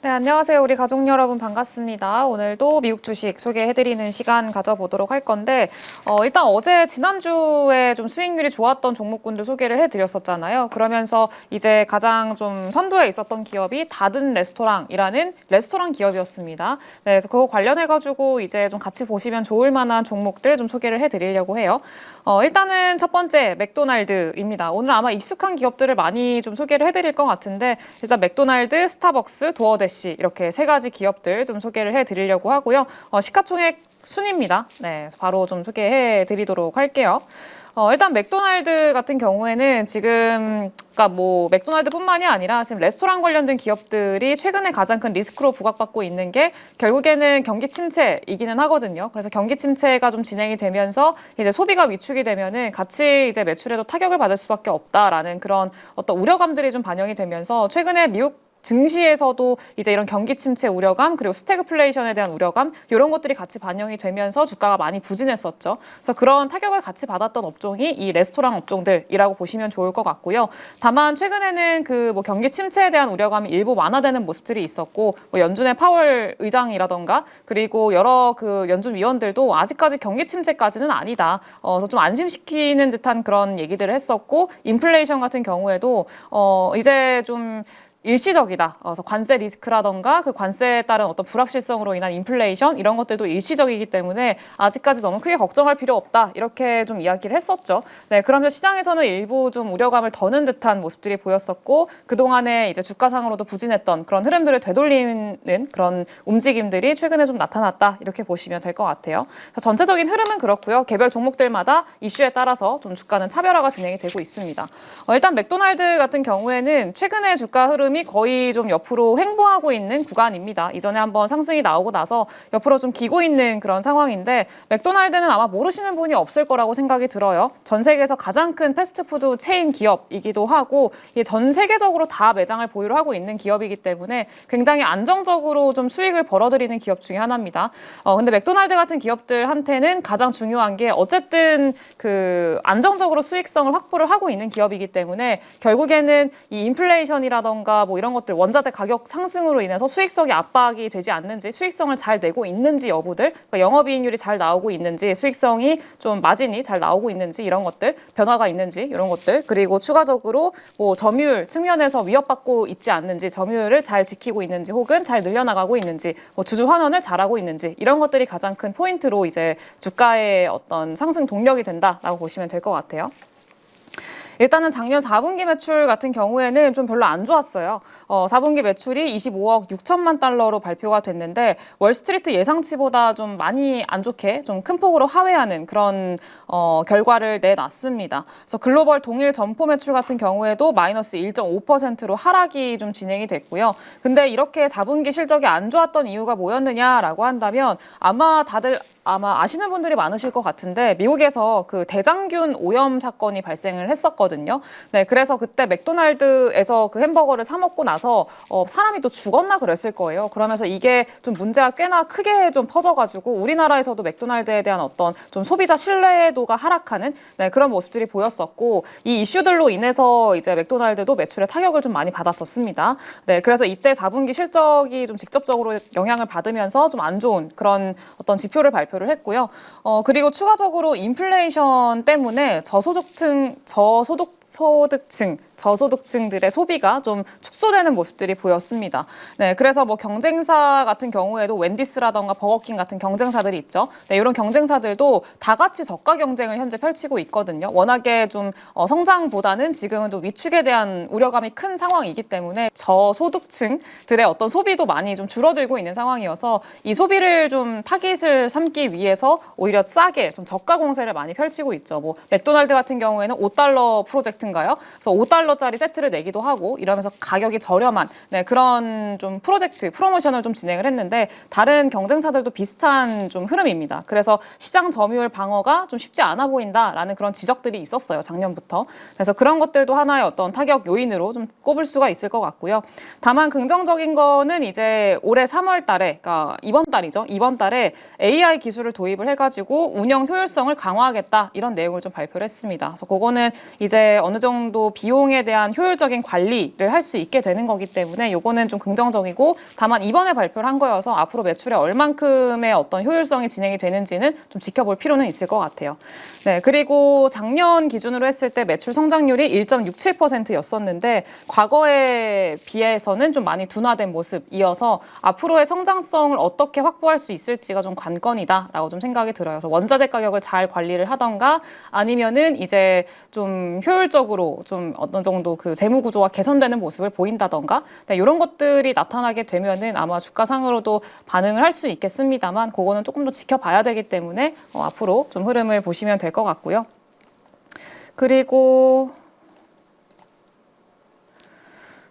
네, 안녕하세요. 우리 가족 여러분 반갑습니다. 오늘도 미국 주식 소개해드리는 시간 가져보도록 할 건데, 어, 일단 어제 지난주에 좀 수익률이 좋았던 종목군들 소개를 해드렸었잖아요. 그러면서 이제 가장 좀 선두에 있었던 기업이 다든 레스토랑이라는 레스토랑 기업이었습니다. 네, 그래서 그거 관련해가지고 이제 좀 같이 보시면 좋을 만한 종목들 좀 소개를 해드리려고 해요. 어, 일단은 첫 번째 맥도날드입니다. 오늘 아마 익숙한 기업들을 많이 좀 소개를 해드릴 것 같은데, 일단 맥도날드, 스타벅스, 도어데 시 이렇게 세 가지 기업들 좀 소개를 해드리려고 하고요. 어, 시가총액 순입니다. 네, 바로 좀 소개해 드리도록 할게요. 어, 일단 맥도날드 같은 경우에는 지금 그러니까 뭐 맥도날드뿐만이 아니라 지금 레스토랑 관련된 기업들이 최근에 가장 큰 리스크로 부각받고 있는 게 결국에는 경기 침체이기는 하거든요. 그래서 경기 침체가 좀 진행이 되면서 이제 소비가 위축이 되면은 같이 이제 매출에도 타격을 받을 수밖에 없다라는 그런 어떤 우려감들이 좀 반영이 되면서 최근에 미국 증시에서도 이제 이런 경기 침체 우려감 그리고 스태그플레이션에 대한 우려감 이런 것들이 같이 반영이 되면서 주가가 많이 부진했었죠. 그래서 그런 타격을 같이 받았던 업종이 이 레스토랑 업종들이라고 보시면 좋을 것 같고요. 다만 최근에는 그 뭐 경기 침체에 대한 우려감이 일부 완화되는 모습들이 있었고 뭐 연준의 파월 의장이라던가 그리고 여러 그 연준 위원들도 아직까지 경기 침체까지는 아니다. 어, 그래서 좀 안심시키는 듯한 그런 얘기들을 했었고 인플레이션 같은 경우에도 어, 이제 좀 일시적이다. 어, 그래서 관세 리스크라던가 그 관세에 따른 어떤 불확실성으로 인한 인플레이션 이런 것들도 일시적이기 때문에 아직까지 너무 크게 걱정할 필요 없다. 이렇게 좀 이야기를 했었죠. 네, 그러면서 시장에서는 일부 좀 우려감을 더는 듯한 모습들이 보였었고 그동안에 이제 주가상으로도 부진했던 그런 흐름들을 되돌리는 그런 움직임들이 최근에 좀 나타났다. 이렇게 보시면 될 것 같아요. 전체적인 흐름은 그렇고요. 개별 종목들마다 이슈에 따라서 좀 주가는 차별화가 진행이 되고 있습니다. 어, 일단 맥도날드 같은 경우에는 최근에 주가 흐름 이 거의 좀 옆으로 횡보하고 있는 구간입니다. 이전에 한번 상승이 나오고 나서 옆으로 좀 기고 있는 그런 상황인데 맥도날드는 아마 모르시는 분이 없을 거라고 생각이 들어요. 전 세계에서 가장 큰 패스트푸드 체인 기업이기도 하고 전 세계적으로 다 매장을 보유를 하고 있는 기업이기 때문에 굉장히 안정적으로 좀 수익을 벌어들이는 기업 중에 하나입니다. 어, 근데 맥도날드 같은 기업들한테는 가장 중요한 게 어쨌든 그 안정적으로 수익성을 확보를 하고 있는 기업이기 때문에 결국에는 이 인플레이션이라던가 뭐 이런 것들 원자재 가격 상승으로 인해서 수익성이 압박이 되지 않는지 수익성을 잘 내고 있는지 여부들 그러니까 영업이익률이 잘 나오고 있는지 수익성이 좀 마진이 잘 나오고 있는지 이런 것들 변화가 있는지 이런 것들 그리고 추가적으로 뭐 점유율 측면에서 위협받고 있지 않는지 점유율을 잘 지키고 있는지 혹은 잘 늘려나가고 있는지 뭐 주주 환원을 잘하고 있는지 이런 것들이 가장 큰 포인트로 이제 주가의 어떤 상승 동력이 된다라고 보시면 될 것 같아요. 일단은 작년 4분기 매출 같은 경우에는 좀 별로 안 좋았어요. 어, 4분기 매출이 25억 6천만 달러로 발표가 됐는데 월스트리트 예상치보다 좀 많이 안 좋게 좀 큰 폭으로 하회하는 그런 어, 결과를 내놨습니다. 그래서 글로벌 동일 점포 매출 같은 경우에도 마이너스 1.5%로 하락이 좀 진행이 됐고요. 근데 이렇게 4분기 실적이 안 좋았던 이유가 뭐였느냐라고 한다면 아마 다들 아마 아시는 분들이 많으실 것 같은데 미국에서 그 대장균 오염 사건이 발생을 했었거든요. 네, 그래서 그때 맥도날드에서 그 햄버거를 사 먹고 나서 어, 사람이 또 죽었나 그랬을 거예요. 그러면서 이게 좀 문제가 꽤나 크게 좀 퍼져가지고 우리나라에서도 맥도날드에 대한 어떤 좀 소비자 신뢰도가 하락하는 네, 그런 모습들이 보였었고 이 이슈들로 인해서 이제 맥도날드도 매출에 타격을 좀 많이 받았었습니다. 네, 그래서 이때 4분기 실적이 좀 직접적으로 영향을 받으면서 좀 안 좋은 그런 어떤 지표를 발표를 했고요. 어, 그리고 추가적으로 인플레이션 때문에 저소득층 저 소득 소득층, 저소득층들의 소비가 좀 축소되는 모습들이 보였습니다. 네, 그래서 뭐 경쟁사 같은 경우에도 웬디스라던가 버거킹 같은 경쟁사들이 있죠. 네, 이런 경쟁사들도 다 같이 저가 경쟁을 현재 펼치고 있거든요. 워낙에 좀 어, 성장보다는 지금은 좀 위축에 대한 우려감이 큰 상황이기 때문에 저소득층들의 어떤 소비도 많이 좀 줄어들고 있는 상황이어서 이 소비를 좀 타깃을 삼기 위해서 오히려 싸게 좀 저가 공세를 많이 펼치고 있죠. 뭐 맥도날드 같은 경우에는 5달러 프로젝트 세트인가요? 그래서 5달러짜리 세트를 내기도 하고 이러면서 가격이 저렴한 네, 그런 좀 프로젝트, 프로모션을 좀 진행을 했는데 다른 경쟁사들도 비슷한 좀 흐름입니다. 그래서 시장 점유율 방어가 좀 쉽지 않아 보인다라는 그런 지적들이 있었어요. 작년부터. 그래서 그런 것들도 하나의 어떤 타격 요인으로 좀 꼽을 수가 있을 것 같고요. 다만 긍정적인 거는 이제 올해 3월 달에, 그러니까 이번 달이죠. 이번 달에 AI 기술을 도입을 해가지고 운영 효율성을 강화하겠다 이런 내용을 좀 발표를 했습니다. 그래서 그거는 이제 어느 정도 비용에 대한 효율적인 관리를 할 수 있게 되는 거기 때문에 요거는 좀 긍정적이고 다만 이번에 발표를 한 거여서 앞으로 매출에 얼만큼의 어떤 효율성이 진행이 되는지는 좀 지켜볼 필요는 있을 것 같아요. 네, 그리고 작년 기준으로 했을 때 매출 성장률이 1.67%였었는데 과거에 비해서는 좀 많이 둔화된 모습이어서 앞으로의 성장성을 어떻게 확보할 수 있을지가 좀 관건이다라고 좀 생각이 들어요. 그래서 원자재 가격을 잘 관리를 하던가 아니면은 이제 좀 효율적으로 좀 어느 정도 그 재무 구조가 개선되는 모습을 보인다던가 네, 이런 것들이 나타나게 되면은 아마 주가 상으로도 반응을 할 수 있겠습니다만 그거는 조금 더 지켜봐야 되기 때문에 어, 앞으로 좀 흐름을 보시면 될 것 같고요. 그리고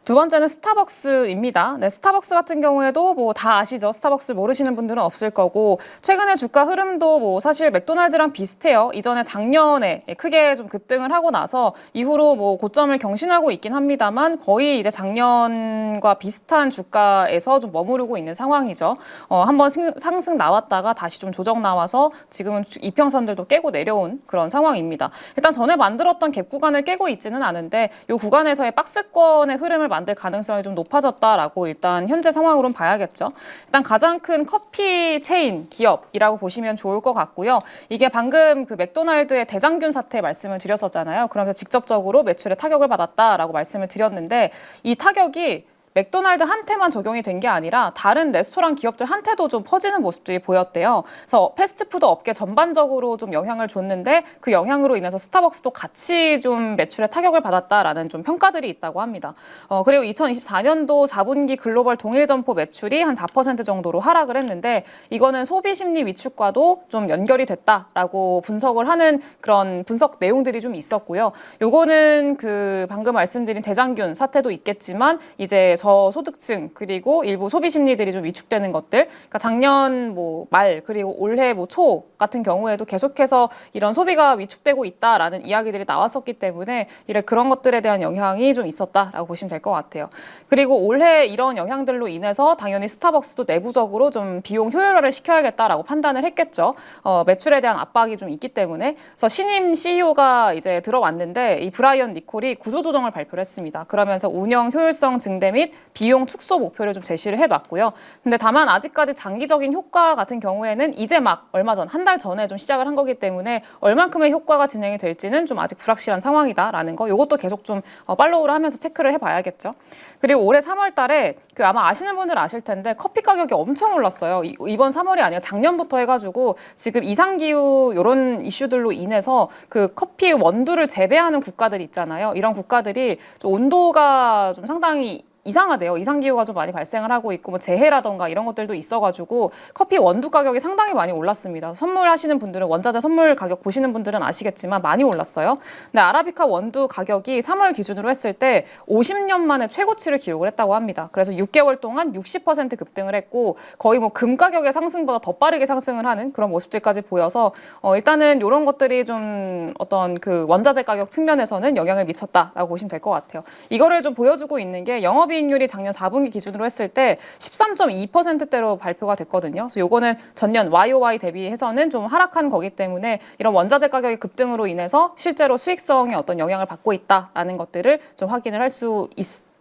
두 번째는 스타벅스입니다. 네, 스타벅스 같은 경우에도 뭐 다 아시죠? 스타벅스 모르시는 분들은 없을 거고 최근에 주가 흐름도 뭐 사실 맥도날드랑 비슷해요. 이전에 작년에 크게 좀 급등을 하고 나서 이후로 뭐 고점을 경신하고 있긴 합니다만 거의 이제 작년과 비슷한 주가에서 좀 머무르고 있는 상황이죠. 어, 한번 승- 상승 나왔다가 다시 좀 조정 나와서 지금은 주- 이평선들도 깨고 내려온 그런 상황입니다. 일단 전에 만들었던 갭 구간을 깨고 있지는 않은데 이 구간에서의 박스권의 흐름을 만들 가능성이 좀 높아졌다라고 일단 현재 상황으로는 봐야겠죠. 일단 가장 큰 커피 체인 기업이라고 보시면 좋을 것 같고요. 이게 방금 그 맥도날드의 대장균 사태 말씀을 드렸었잖아요. 그러면서 직접적으로 매출에 타격을 받았다라고 말씀을 드렸는데 이 타격이 맥도날드 한테만 적용이 된 게 아니라 다른 레스토랑 기업들 한테도 좀 퍼지는 모습들이 보였대요. 그래서 패스트푸드 업계 전반적으로 좀 영향을 줬는데 그 영향으로 인해서 스타벅스도 같이 좀 매출에 타격을 받았다라는 좀 평가들이 있다고 합니다. 어, 그리고 2024년도 4분기 글로벌 동일 점포 매출이 한 4% 정도로 하락을 했는데 이거는 소비 심리 위축과도 좀 연결이 됐다라고 분석을 하는 그런 분석 내용들이 좀 있었고요. 요거는 그 방금 말씀드린 대장균 사태도 있겠지만 이제 저소득층 그리고 일부 소비 심리들이 좀 위축되는 것들. 그러니까 작년 뭐 말 그리고 올해 뭐 초 같은 경우에도 계속해서 이런 소비가 위축되고 있다라는 이야기들이 나왔었기 때문에 이래 그런 것들에 대한 영향이 좀 있었다라고 보시면 될 것 같아요. 그리고 올해 이런 영향들로 인해서 당연히 스타벅스도 내부적으로 좀 비용 효율화를 시켜야겠다라고 판단을 했겠죠. 어, 매출에 대한 압박이 좀 있기 때문에. 그래서 신임 CEO가 이제 들어왔는데 이 브라이언 니콜이 구조조정을 발표를 했습니다. 그러면서 운영 효율성 증대 및 비용 축소 목표를 좀 제시를 해놨고요. 근데 다만 아직까지 장기적인 효과 같은 경우에는 이제 막 얼마 전, 한 달 전에 좀 시작을 한 거기 때문에 얼만큼의 효과가 진행이 될지는 좀 아직 불확실한 상황이다라는 거. 이것도 계속 좀 어, 팔로우를 하면서 체크를 해봐야겠죠. 그리고 올해 3월 달에 그 아마 아시는 분들 아실 텐데 커피 가격이 엄청 올랐어요. 이- 이번 3월이 아니라 작년부터 해가지고 지금 이상기후 이런 이슈들로 인해서 그 커피 원두를 재배하는 국가들 있잖아요. 이런 국가들이 좀 온도가 좀 상당히 이상하대요. 이상 기후가 좀 많이 발생을 하고 있고 뭐 재해라던가 이런 것들도 있어가지고 커피 원두 가격이 상당히 많이 올랐습니다. 선물하시는 분들은 원자재 선물 가격 보시는 분들은 아시겠지만 많이 올랐어요. 근데 아라비카 원두 가격이 3월 기준으로 했을 때 50년 만에 최고치를 기록을 했다고 합니다. 그래서 6개월 동안 60% 급등을 했고 거의 뭐 금 가격의 상승보다 더 빠르게 상승을 하는 그런 모습들까지 보여서 어, 일단은 이런 것들이 좀 어떤 그 원자재 가격 측면에서는 영향을 미쳤다라고 보시면 될 것 같아요. 이거를 좀 보여주고 있는 게 영업이 익률이 작년 4분기 기준으로 했을 때 13.2%대로 발표가 됐거든요. 그래서 요거는 전년 YOY 대비해서는 좀 하락한 거기 때문에 이런 원자재 가격의 급등으로 인해서 실제로 수익성에 어떤 영향을 받고 있다라는 것들을 좀 확인을 할 수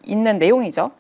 있는 내용이죠.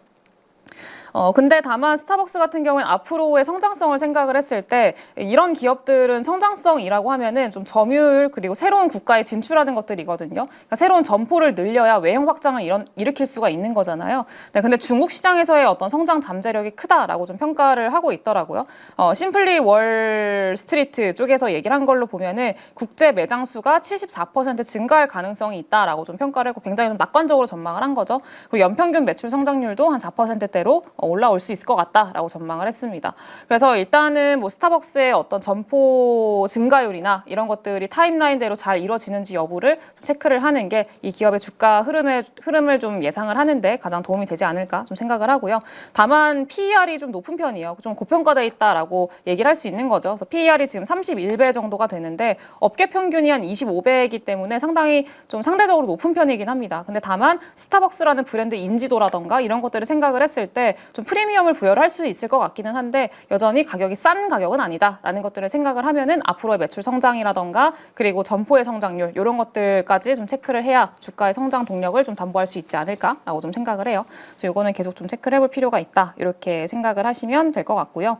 어, 근데 다만 스타벅스 같은 경우는 앞으로의 성장성을 생각을 했을 때 이런 기업들은 성장성이라고 하면은 좀 점유율 그리고 새로운 국가에 진출하는 것들이거든요. 그러니까 새로운 점포를 늘려야 외형 확장을 이런, 일으킬 수가 있는 거잖아요. 네, 근데 중국 시장에서의 어떤 성장 잠재력이 크다라고 좀 평가를 하고 있더라고요. 어, 심플리 월 스트리트 쪽에서 얘기를 한 걸로 보면은 국제 매장 수가 74% 증가할 가능성이 있다라고 좀 평가를 했고 굉장히 좀 낙관적으로 전망을 한 거죠. 그리고 연평균 매출 성장률도 한 4%대로 올라올 수 있을 것 같다라고 전망을 했습니다. 그래서 일단은 뭐 스타벅스의 어떤 점포 증가율이나 이런 것들이 타임라인대로 잘 이루어지는지 여부를 좀 체크를 하는 게 이 기업의 주가 흐름의 흐름을 좀 예상을 하는데 가장 도움이 되지 않을까 좀 생각을 하고요. 다만 PER이 좀 높은 편이에요. 좀 고평가돼 있다라고 얘기를 할 수 있는 거죠. 그래서 PER이 지금 31배 정도가 되는데 업계 평균이 한 25배이기 때문에 상당히 좀 상대적으로 높은 편이긴 합니다. 근데 다만 스타벅스라는 브랜드 인지도라던가 이런 것들을 생각을 했을 때때 좀 프리미엄을 부여를 할 수 있을 것 같기는 한데 여전히 가격이 싼 가격은 아니다라는 것들을 생각을 하면은 앞으로의 매출 성장이라던가 그리고 점포의 성장률 이런 것들까지 좀 체크를 해야 주가의 성장 동력을 좀 담보할 수 있지 않을까라고 좀 생각을 해요. 그래서 이거는 계속 좀 체크를 해볼 필요가 있다 이렇게 생각을 하시면 될 것 같고요.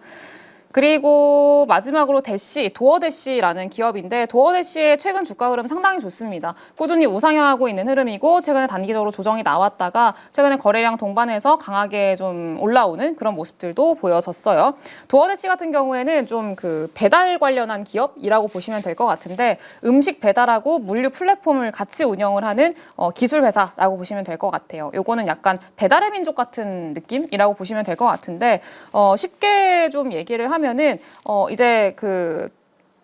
그리고 마지막으로 대시, 도어대시라는 기업인데 도어대시의 최근 주가 흐름 상당히 좋습니다. 꾸준히 우상향하고 있는 흐름이고 최근에 단기적으로 조정이 나왔다가 최근에 거래량 동반해서 강하게 좀 올라오는 그런 모습들도 보여졌어요. 도어대시 같은 경우에는 좀 그 배달 관련한 기업이라고 보시면 될 것 같은데 음식 배달하고 물류 플랫폼을 같이 운영을 하는 어, 기술 회사라고 보시면 될 것 같아요. 요거는 약간 배달의 민족 같은 느낌이라고 보시면 될 것 같은데 어, 쉽게 좀 얘기를 하 면은 어, 이제 그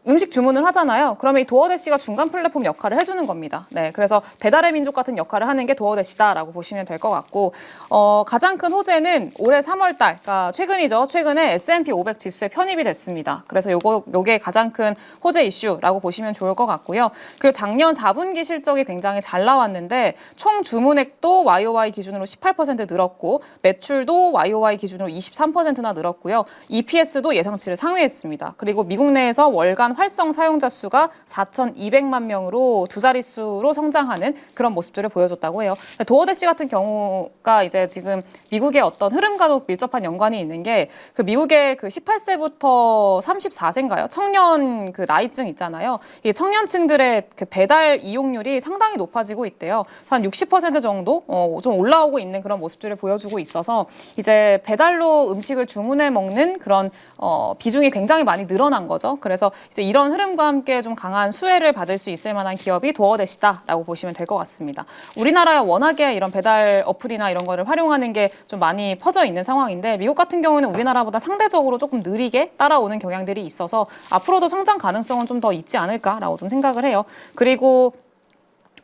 음식 주문을 하잖아요. 그러면 이 도어대시가 중간 플랫폼 역할을 해주는 겁니다. 네, 그래서 배달의 민족 같은 역할을 하는 게 도어대시다라고 보시면 될 것 같고 어, 가장 큰 호재는 올해 3월달, 그러니까 최근이죠. 최근에 S&P 500 지수에 편입이 됐습니다. 그래서 요거 요게 가장 큰 호재 이슈라고 보시면 좋을 것 같고요. 그리고 작년 4분기 실적이 굉장히 잘 나왔는데 총 주문액도 YOY 기준으로 18% 늘었고 매출도 YOY 기준으로 23%나 늘었고요. EPS도 예상치를 상회했습니다. 그리고 미국 내에서 월간 활성 사용자 수가 4,200만 명으로 두 자릿수로 성장하는 그런 모습들을 보여줬다고 해요. 도어대시 같은 경우가 이제 지금 미국의 어떤 흐름과도 밀접한 연관이 있는 게 그 미국의 그 18세부터 34세인가요? 청년 그 나이층 있잖아요. 이 청년층들의 그 배달 이용률이 상당히 높아지고 있대요. 한 60% 정도 어, 좀 올라오고 있는 그런 모습들을 보여주고 있어서 이제 배달로 음식을 주문해 먹는 그런 어, 비중이 굉장히 많이 늘어난 거죠. 그래서 이제 이런 흐름과 함께 좀 강한 수혜를 받을 수 있을 만한 기업이 도어대시다라고 보시면 될 것 같습니다. 우리나라에 워낙에 이런 배달 어플이나 이런 거를 활용하는 게 좀 많이 퍼져 있는 상황인데 미국 같은 경우는 우리나라보다 상대적으로 조금 느리게 따라오는 경향들이 있어서 앞으로도 성장 가능성은 좀 더 있지 않을까라고 좀 생각을 해요. 그리고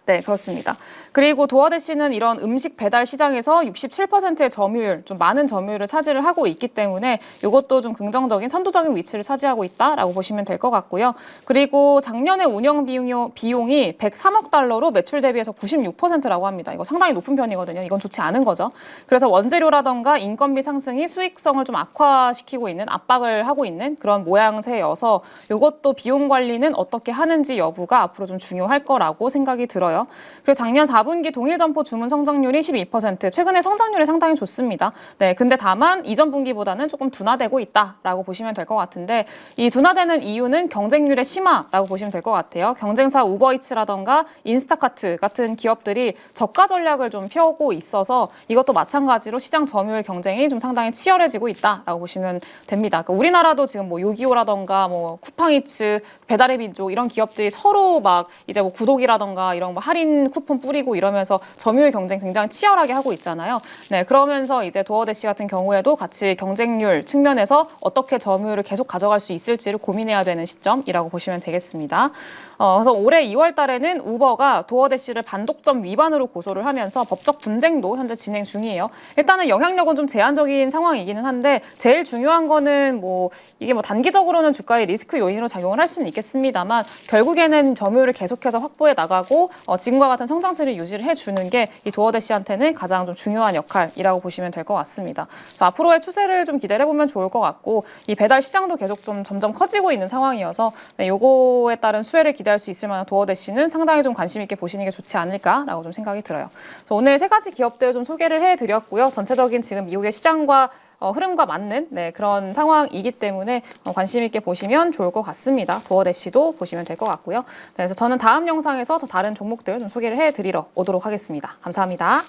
네, 그렇습니다. 그리고 도어대시는 이런 음식 배달 시장에서 67%의 점유율, 좀 많은 점유율을 차지를 하고 있기 때문에 이것도 좀 긍정적인 선도적인 위치를 차지하고 있다라고 보시면 될 것 같고요. 그리고 작년에 운영 비용이 103억 달러로 매출 대비해서 96%라고 합니다. 이거 상당히 높은 편이거든요. 이건 좋지 않은 거죠. 그래서 원재료라던가 인건비 상승이 수익성을 좀 악화시키고 있는 압박을 하고 있는 그런 모양새여서 이것도 비용 관리는 어떻게 하는지 여부가 앞으로 좀 중요할 거라고 생각이 들어요. 그리고 작년 4분기 동일 점포 주문 성장률이 12%, 최근에 성장률이 상당히 좋습니다. 네, 근데 다만 이전 분기보다는 조금 둔화되고 있다라고 보시면 될 것 같은데 이 둔화되는 이유는 경쟁률의 심화라고 보시면 될 것 같아요. 경쟁사 우버이츠라던가 인스타카트 같은 기업들이 저가 전략을 좀 펴고 있어서 이것도 마찬가지로 시장 점유율 경쟁이 좀 상당히 치열해지고 있다라고 보시면 됩니다. 그러니까 우리나라도 지금 뭐 요기요라던가 뭐 쿠팡이츠, 배달의 민족 이런 기업들이 서로 막 이제 뭐 구독이라던가 이런 뭐 할인 쿠폰 뿌리고 이러면서 점유율 경쟁 굉장히 치열하게 하고 있잖아요. 네, 그러면서 이제 도어대시 같은 경우에도 같이 경쟁률 측면에서 어떻게 점유율을 계속 가져갈 수 있을지를 고민해야 되는 시점이라고 보시면 되겠습니다. 어, 그래서 올해 2월 달에는 우버가 도어대시를 반독점 위반으로 고소를 하면서 법적 분쟁도 현재 진행 중이에요. 일단은 영향력은 좀 제한적인 상황이기는 한데 제일 중요한 거는 뭐 이게 뭐 단기적으로는 주가의 리스크 요인으로 작용을 할 수는 있겠습니다만 결국에는 점유율을 계속해서 확보해 나가고 어, 지금과 같은 성장세를 유지를 해주는 게 이 도어대시한테는 가장 좀 중요한 역할이라고 보시면 될 것 같습니다. 그래서 앞으로의 추세를 좀 기대해 보면 좋을 것 같고 이 배달 시장도 계속 좀 점점 커지고 있는 상황이어서 네, 요거에 따른 수혜를 기대할 수 있을 만한 도어대시는 상당히 좀 관심 있게 보시는 게 좋지 않을까라고 좀 생각이 들어요. 그래서 오늘 세 가지 기업들 좀 소개를 해드렸고요. 전체적인 지금 미국의 시장과 어, 흐름과 맞는 네, 그런 상황이기 때문에 어, 관심 있게 보시면 좋을 것 같습니다. 도어대시도 보시면 될 것 같고요. 네, 그래서 저는 다음 영상에서 더 다른 종목들 좀 소개를 해드리러 오도록 하겠습니다. 감사합니다.